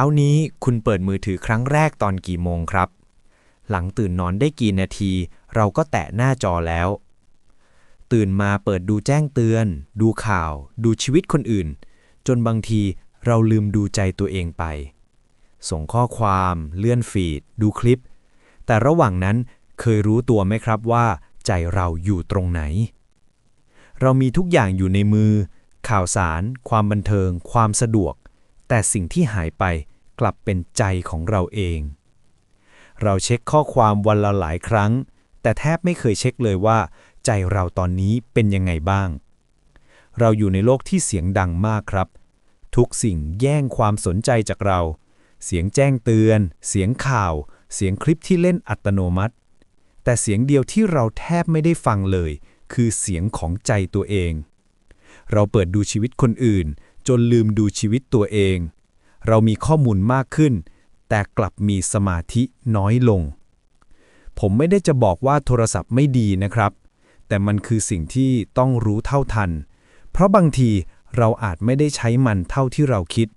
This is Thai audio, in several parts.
ช้านี้คุณเปิดมือถือครั้งแรกตอนกี่โมงครับ หลังตื่นนอนได้กี่นาที เราก็แตะหน้าจอแล้ว ตื่นมาเปิดดูแจ้งเตือน ดูข่าว ดูชีวิตคนอื่น จนบางทีเราลืมดูใจตัวเองไป ส่งข้อความเลื่อนฟีด ดูคลิป แต่ระหว่างนั้นเคยรู้ตัวไหมครับว่า ใจเราอยู่ตรงไหน เรามีทุกอย่างอยู่ในมือ ข่าวสาร ความบันเทิง ความสะดวกแต่สิ่งที่หายไป กลับเป็นใจของเราเอง เราเช็คข้อความวันละหลายครั้ง แต่แทบไม่เคยเช็คเลยว่า ใจเราตอนนี้เป็นยังไงบ้าง เราอยู่ในโลกที่เสียงดังมากครับ ทุกสิ่งแย่งความสนใจจากเรา เสียงแจ้งเตือน เสียงข่าว เสียงคลิปที่เล่นอัตโนมัติ แต่เสียงเดียวที่เราแทบไม่ได้ฟังเลย คือเสียงของใจตัวเอง เราเปิดดูชีวิตคนอื่น จนลืมดูชีวิตตัวเอง เรามีข้อมูลมากขึ้น แต่กลับมีสมาธิน้อยลง ผมไม่ได้จะบอกว่าโทรศัพท์ไม่ดีนะครับ แต่มันคือสิ่งที่ต้องรู้เท่าทัน เพราะบางทีเราอาจไม่ได้ใช้มันเท่าที่เราคิด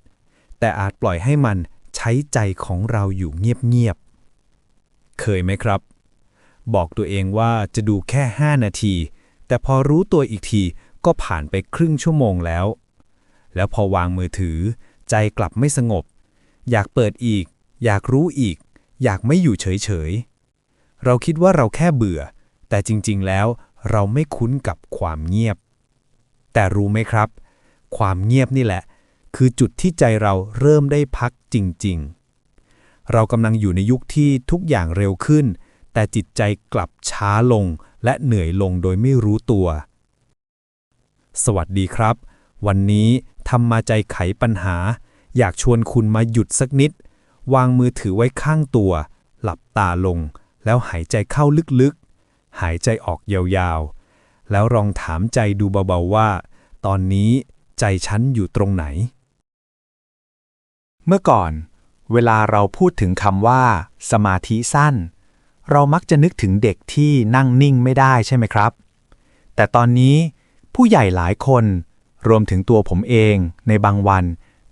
แต่อาจปล่อยให้มันใช้ใจของเราอยู่เงียบๆ เคยไหมครับ บอกตัวเองว่าจะดูแค่ 5 นาที แต่พอรู้ตัวอีกทีก็ผ่านไปครึ่งชั่วโมงแล้ว แล้วพอวางมือถือ ใจกลับไม่สงบ อยากเปิดอีก อยากรู้อีก อยากไม่อยู่เฉยๆ เราคิดว่าเราแค่เบื่อ แต่จริงๆแล้วเราไม่คุ้นกับความเงียบ แต่รู้ไหมครับ ความเงียบนี่แหละ คือจุดที่ใจเราเริ่มได้พักจริงๆ เรากำลังอยู่ในยุคที่ทุกอย่างเร็วขึ้น แต่จิตใจกลับช้าลงและเหนื่อยลงโดยไม่รู้ตัว สวัสดีครับ วันนี้ ทำมาใจไขปัญหา อยากชวนคุณมาหยุดสักนิด วางมือถือไว้ข้างตัว หลับตาลง แล้วหายใจเข้าลึกๆ หายใจออกยาวๆ แล้วลองถามใจดูเบาๆว่า ตอนนี้ใจฉันอยู่ตรงไหน เมื่อก่อน เวลาเราพูดถึงคำว่า สมาธิสั้น เรามักจะนึกถึงเด็กที่นั่งนิ่งไม่ได้ใช่ไหมครับ แต่ตอนนี้ผู้ใหญ่หลายคน รวมถึงตัวผมเองในบางวัน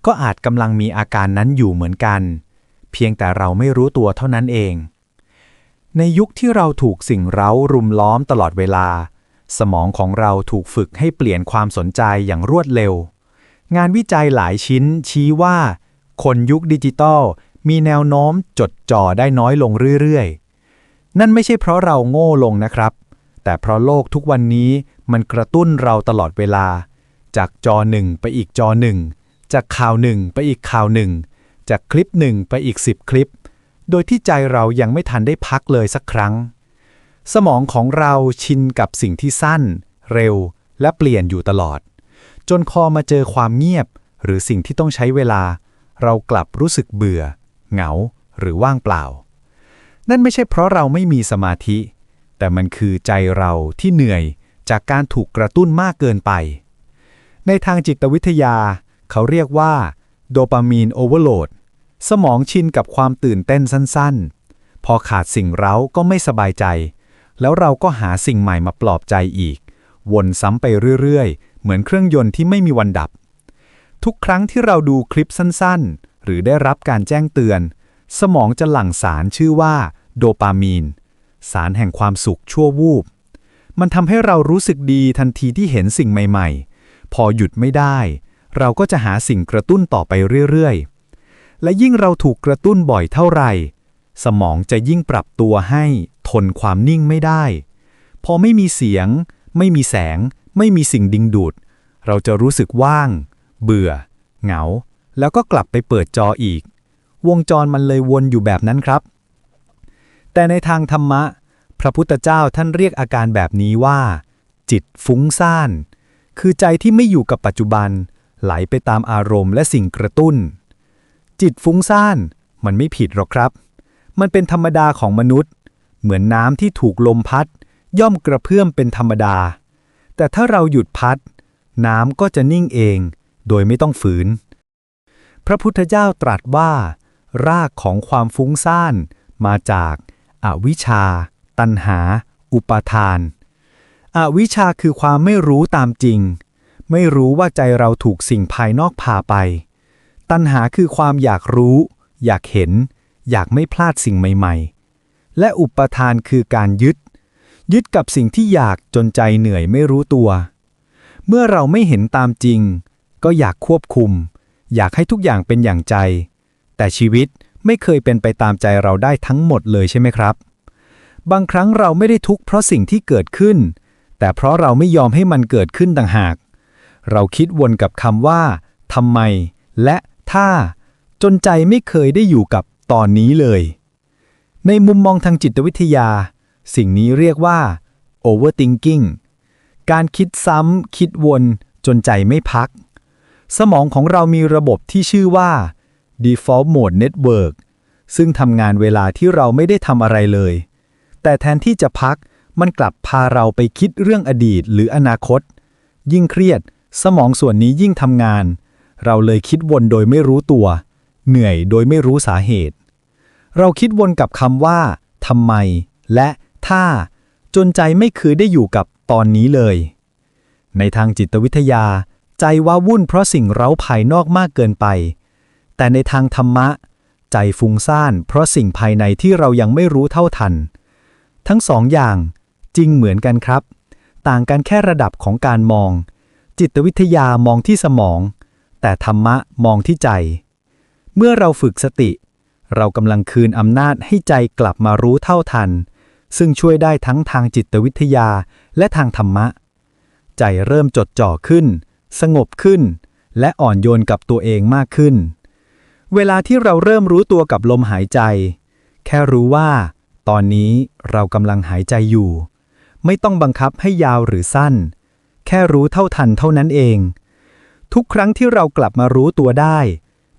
ก็อาจกำลังมีอาการนั้นอยู่เหมือนกัน เพียงแต่เราไม่รู้ตัวเท่านั้นเอง ในยุคที่เราถูกสิ่งเร้ารุมล้อมตลอดเวลา สมองของเราถูกฝึกให้เปลี่ยนความสนใจอย่างรวดเร็ว งานวิจัยหลายชิ้นชี้ว่า คนยุคดิจิตอลมีแนวโน้มจดจ่อได้น้อยลงเรื่อยๆ นั่นไม่ใช่เพราะเราโง่ลงนะครับ แต่เพราะโลกทุกวันนี้มันกระตุ้นเราตลอดเวลา จากจอหนึ่งไปอีกจอหนึ่งจากข่าวหนึ่งไปอีกข่าวหนึ่งจากคลิปหนึ่งไปอีกสิบคลิป โดยที่ใจเรายังไม่ทันได้พักเลยสักครั้ง สมองของเราชินกับสิ่งที่สั้น เร็ว และเปลี่ยนอยู่ตลอด จนพอมาเจอความเงียบ หรือสิ่งที่ต้องใช้เวลา เรากลับรู้สึกเบื่อ เหงา หรือว่างเปล่า นั่นไม่ใช่เพราะเราไม่มีสมาธิ แต่มันคือใจเราที่เหนื่อยจากการถูกกระตุ้นมากเกินไป ในทางจิตวิทยา เขาเรียกว่า โดปามีนโอเวอร์โหลด สมองชินกับความตื่นเต้นสั้นๆ พอขาดสิ่งเร้าก็ไม่สบายใจ แล้วเราก็หาสิ่งใหม่มาปลอบใจอีก วนซ้ำไปเรื่อยๆ เหมือนเครื่องยนต์ที่ไม่มีวันดับ ทุกครั้งที่เราดูคลิปสั้นๆ หรือได้รับการแจ้งเตือน สมองจะหลั่งสารชื่อว่า โดปามีน สารแห่งความสุขชั่ววูบ มันทำให้เรารู้สึกดีทันทีที่เห็นสิ่งใหม่ๆ พอหยุดไม่ได้ เราก็จะหาสิ่งกระตุ้นต่อไปเรื่อยๆ และยิ่งเราถูกกระตุ้นบ่อยเท่าไหร่ สมองจะยิ่งปรับตัวให้ทนความนิ่งไม่ได้ พอไม่มีเสียง ไม่มีแสง ไม่มีสิ่งดึงดูด เราจะรู้สึกว่าง เบื่อ เหงา แล้วก็กลับไปเปิดจออีก วงจรมันเลยวนอยู่แบบนั้นครับ แต่ในทางธรรมะ พระพุทธเจ้าท่านเรียกอาการแบบนี้ว่า จิตฟุ้งซ่าน คือใจที่ไม่อยู่กับปัจจุบัน ไหลไปตามอารมณ์และสิ่งกระตุ้น จิตฟุ้งซ่านมันไม่ผิดหรอกครับ มันเป็นธรรมดาของมนุษย์ เหมือนน้ำที่ถูกลมพัด ย่อมกระเพื่อมเป็นธรรมดา แต่ถ้าเราหยุดพัด น้ำก็จะนิ่งเอง โดยไม่ต้องฝืน พระพุทธเจ้าตรัสว่า รากของความฟุ้งซ่านมาจากอวิชชา ตัณหา อุปาทาน อวิชาคือความไม่รู้ตามจริง ไม่รู้ว่าใจเราถูกสิ่งภายนอกพาไป ตัณหาคือความอยากรู้ อยากเห็น อยากไม่พลาดสิ่งใหม่ ๆ และอุปทานคือการยึด ยึดกับสิ่งที่อยากจนใจเหนื่อยไม่รู้ตัว เมื่อเราไม่เห็นตามจริง ก็อยากควบคุม อยากให้ทุกอย่างเป็นอย่างใจ แต่ชีวิตไม่เคยเป็นไปตามใจเราได้ทั้งหมดเลยใช่ไหมครับ บางครั้งเราไม่ได้ทุกข์เพราะสิ่งที่เกิดขึ้น แต่เพราะเราไม่ยอมให้มันเกิดขึ้นต่างหาก เราคิดวนกับคำว่าทำไม และถ้า จนใจไม่เคยได้อยู่กับตอนนี้เลย ในมุมมองทางจิตวิทยา สิ่งนี้เรียกว่า overthinking การคิดซ้ำคิดวนจนใจไม่พัก สมองของเรามีระบบที่ชื่อว่า default mode network ซึ่งทำงานเวลาที่เราไม่ได้ทำอะไรเลย แต่แทนที่จะพัก มันกลับพาเราไปคิดเรื่องอดีตหรืออนาคต ยิ่งเครียด สมองส่วนนี้ยิ่งทำงาน เราเลยคิดวนโดยไม่รู้ตัว เหนื่อยโดยไม่รู้สาเหตุ เราคิดวนกับคำว่าทำไม และถ้า จนใจไม่เคยได้อยู่กับตอนนี้เลย ในทางจิตวิทยา ใจว้าวุ่นเพราะสิ่งเร้าภายนอกมากเกินไป แต่ในทางธรรมะ ใจฟุ้งซ่านเพราะสิ่งภายในที่เรายังไม่รู้เท่าทัน ทั้งสองอย่าง จริงเหมือนกันครับ ต่างกันแค่ระดับของการมอง จิตวิทยามองที่สมอง แต่ธรรมะมองที่ใจ เมื่อเราฝึกสติ เรากำลังคืนอำนาจให้ใจกลับมารู้เท่าทัน ซึ่งช่วยได้ทั้งทางจิตวิทยาและทางธรรมะ ใจเริ่มจดจ่อขึ้น สงบขึ้น และอ่อนโยนกับตัวเองมากขึ้น เวลาที่เราเริ่มรู้ตัวกับลมหายใจ แค่รู้ว่า ตอนนี้เรากำลังหายใจอยู่ ไม่ต้องบังคับให้ยาวหรือสั้น แค่รู้เท่าทันเท่านั้นเอง ทุกครั้งที่เรากลับมารู้ตัวได้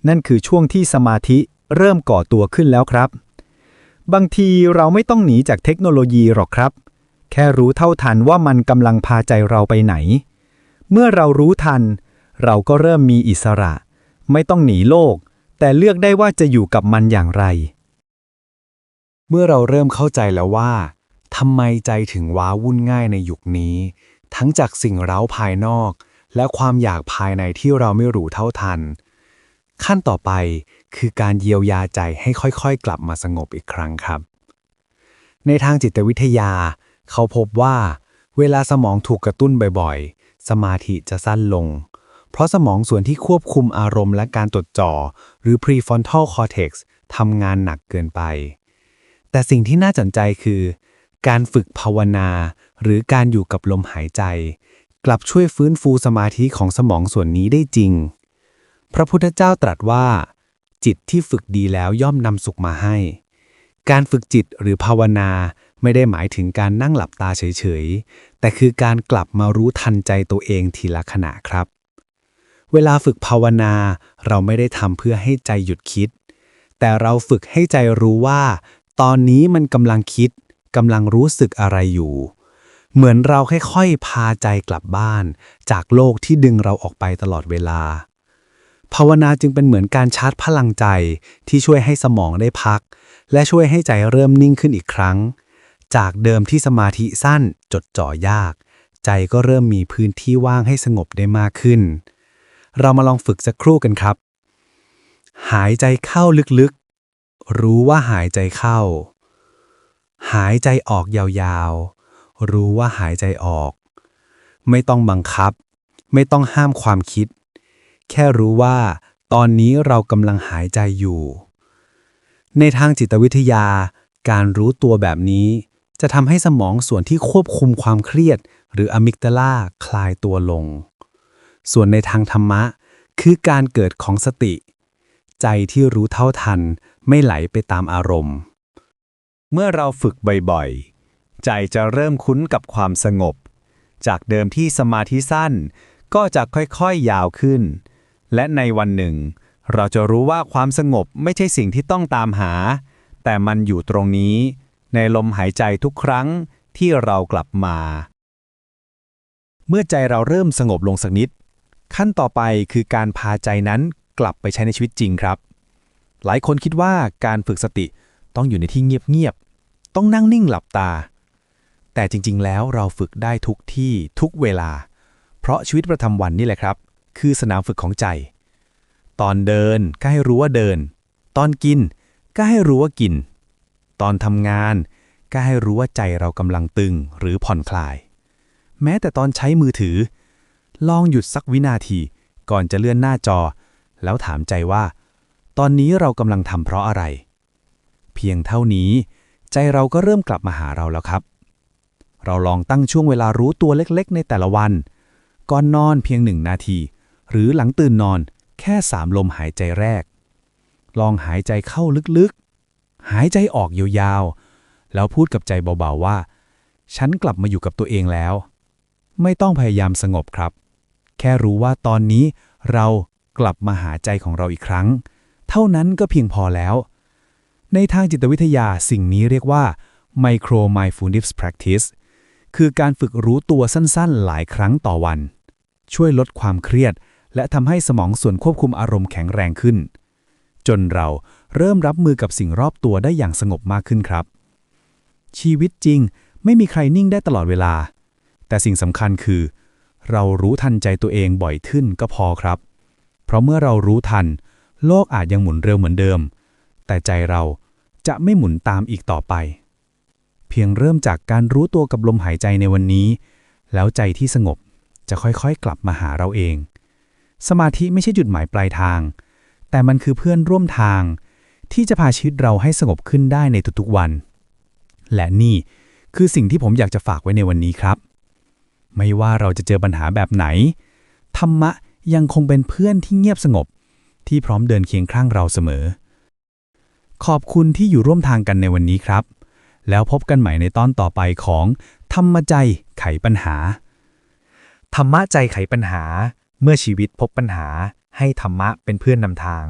นั่นคือช่วงที่สมาธิเริ่มก่อตัวขึ้นแล้วครับ บางทีเราไม่ต้องหนีจากเทคโนโลยีหรอกครับ แค่รู้เท่าทันว่ามันกำลังพาใจเราไปไหน เมื่อเรารู้ทัน เราก็เริ่มมีอิสระ ไม่ต้องหนีโลก แต่เลือกได้ว่าจะอยู่กับมันอย่างไร เมื่อเราเริ่มเข้าใจแล้วว่า ทำไมใจถึงว้าวุ่นง่ายในยุคนี้ ทั้งจากสิ่งเร้าภายนอก และความอยากภายในที่เราไม่รู้เท่าทัน ขั้นต่อไปคือการเยียวยาใจให้ค่อยๆ กลับมาสงบอีกครั้งครับ ในทางจิตวิทยา เขาพบว่า เวลาสมองถูกกระตุ้นบ่อยๆ สมาธิจะสั้นลง เพราะสมองส่วนที่ควบคุมอารมณ์และการจดจ่อ หรือ prefrontal cortex ทำงานหนักเกินไป แต่สิ่งที่น่าสนใจคือ การฝึกภาวนา หรือการอยู่กับลมหายใจ กลับช่วยฟื้นฟูสมาธิของสมองส่วนนี้ได้จริง พระพุทธเจ้าตรัสว่า จิตที่ฝึกดีแล้วย่อมนำสุขมาให้ การฝึกจิตหรือภาวนาไม่ได้หมายถึงการนั่งหลับตาเฉยๆ แต่คือการกลับมารู้ทันใจตัวเองทีละขณะครับ เวลาฝึกภาวนาเราไม่ได้ทำเพื่อให้ใจหยุดคิด แต่เราฝึกให้ใจรู้ว่า ตอนนี้มันกำลังคิด กำลังรู้สึกอะไรอยู่ เหมือนเราค่อยๆพาใจกลับบ้าน จากโลกที่ดึงเราออกไปตลอดเวลา ภาวนาจึงเป็นเหมือนการชาร์จพลังใจที่ช่วยให้สมองได้พัก และช่วยให้ใจเริ่มนิ่งขึ้นอีกครั้ง จากเดิมที่สมาธิสั้นจดจ่อยาก ใจก็เริ่มมีพื้นที่ว่างให้สงบได้มากขึ้น เรามาลองฝึกสักครู่กันครับ หายใจเข้าลึกๆ รู้ว่าหายใจเข้า หายใจออกยาวๆ รู้ว่าหายใจออก ไม่ต้องบังคับ ไม่ต้องห้ามความคิด แค่รู้ว่า ตอนนี้เรากำลังหายใจอยู่ ในทางจิตวิทยา การรู้ตัวแบบนี้ จะทำให้สมองส่วนที่ควบคุมความเครียด หรืออะมิกดาลาคลายตัวลง ส่วนในทางธรรมะ คือการเกิดของสติ ใจที่รู้เท่าทันไม่ไหลไปตามอารมณ์ เมื่อเราฝึกบ่อยๆ ใจจะเริ่มคุ้นกับความสงบ จากเดิมที่สมาธิสั้น ก็จะค่อยๆยาวขึ้น และในวันหนึ่ง เราจะรู้ว่าความสงบไม่ใช่สิ่งที่ต้องตามหา แต่มันอยู่ตรงนี้ ในลมหายใจทุกครั้งที่เรากลับมา เมื่อใจเราเริ่มสงบลงสักนิด ขั้นต่อไปคือการพาใจนั้นกลับไปใช้ในชีวิตจริงครับ หลายคนคิดว่าการฝึกสติ ต้องอยู่ในที่เงียบๆ ต้องนั่งนิ่งหลับตา แต่จริงๆ แล้วเราฝึกได้ทุกที่ทุกเวลา เพราะชีวิตประจำวันนี่แหละครับ คือสนามฝึกของใจ ตอนเดินก็ให้รู้ว่าเดิน ตอนกินก็ให้รู้ว่ากิน ตอนทำงานก็ให้รู้ว่าใจเรากำลังตึงหรือผ่อนคลาย แม้แต่ตอนใช้มือถือ ลองหยุดสักวินาทีก่อนจะเลื่อนหน้าจอ แล้วถามใจว่า ตอนนี้เรากำลังทำเพราะอะไร พียงเท่านี้ ใจเราก็เริ่มกลับมาหาเราแล้วครับ เราลองตั้งช่วงเวลารู้ตัวเล็กๆ ในแต่ละวัน ก่อนนอนเพียงหนึ่งนาที หรือหลังตื่นนอนแค่สามลมหายใจแรก ลองหายใจเข้าลึกๆ หายใจออกยาวๆ แล้วพูดกับใจเบาๆว่า ฉันกลับมาอยู่กับตัวเองแล้ว ไม่ต้องพยายามสงบครับ แค่รู้ว่าตอนนี้เรากลับมาหาใจของเราอีกครั้ง เท่านั้นก็เพียงพอแล้ว ในทางจิตวิทยาสิ่งนี้เรียกว่า micro mindfulness practice คือการฝึกรู้ตัวสั้นๆ หลายครั้งต่อวัน ช่วยลดความเครียด และทำให้สมองส่วนควบคุมอารมณ์แข็งแรงขึ้น จนเราเริ่มรับมือกับสิ่งรอบตัวได้อย่างสงบมากขึ้นครับ ชีวิตจริงไม่มีใครนิ่งได้ตลอดเวลา แต่สิ่งสำคัญคือ เรารู้ทันใจตัวเองบ่อยขึ้นก็พอครับ เพราะเมื่อเรารู้ทัน โลกอาจยังหมุนเร็วเหมือนเดิม แต่ใจเรา จะไม่หมุนตามอีกต่อไป เพียงเริ่มจากการรู้ตัวกับลมหายใจในวันนี้ แล้วใจที่สงบจะค่อยๆ กลับมาหาเราเอง สมาธิไม่ใช่จุดหมายปลายทาง แต่มันคือเพื่อนร่วมทาง ที่จะพาชีวิตเราให้สงบขึ้นได้ในทุกๆวัน และนี่คือสิ่งที่ผมอยากจะฝากไว้ในวันนี้ครับ ไม่ว่าเราจะเจอปัญหาแบบไหน ธรรมะยังคงเป็นเพื่อนที่เงียบสงบ ที่พร้อมเดินเคียงข้างเราเสมอ ขอบคุณที่อยู่ร่วมทางกันในวันนี้ครับ แล้วพบกันใหม่ในตอนต่อไปของ ธรรมใจไขปัญหา ธรรมะใจไขปัญหา เมื่อชีวิตพบปัญหา ให้ธรรมะเป็นเพื่อนนำทาง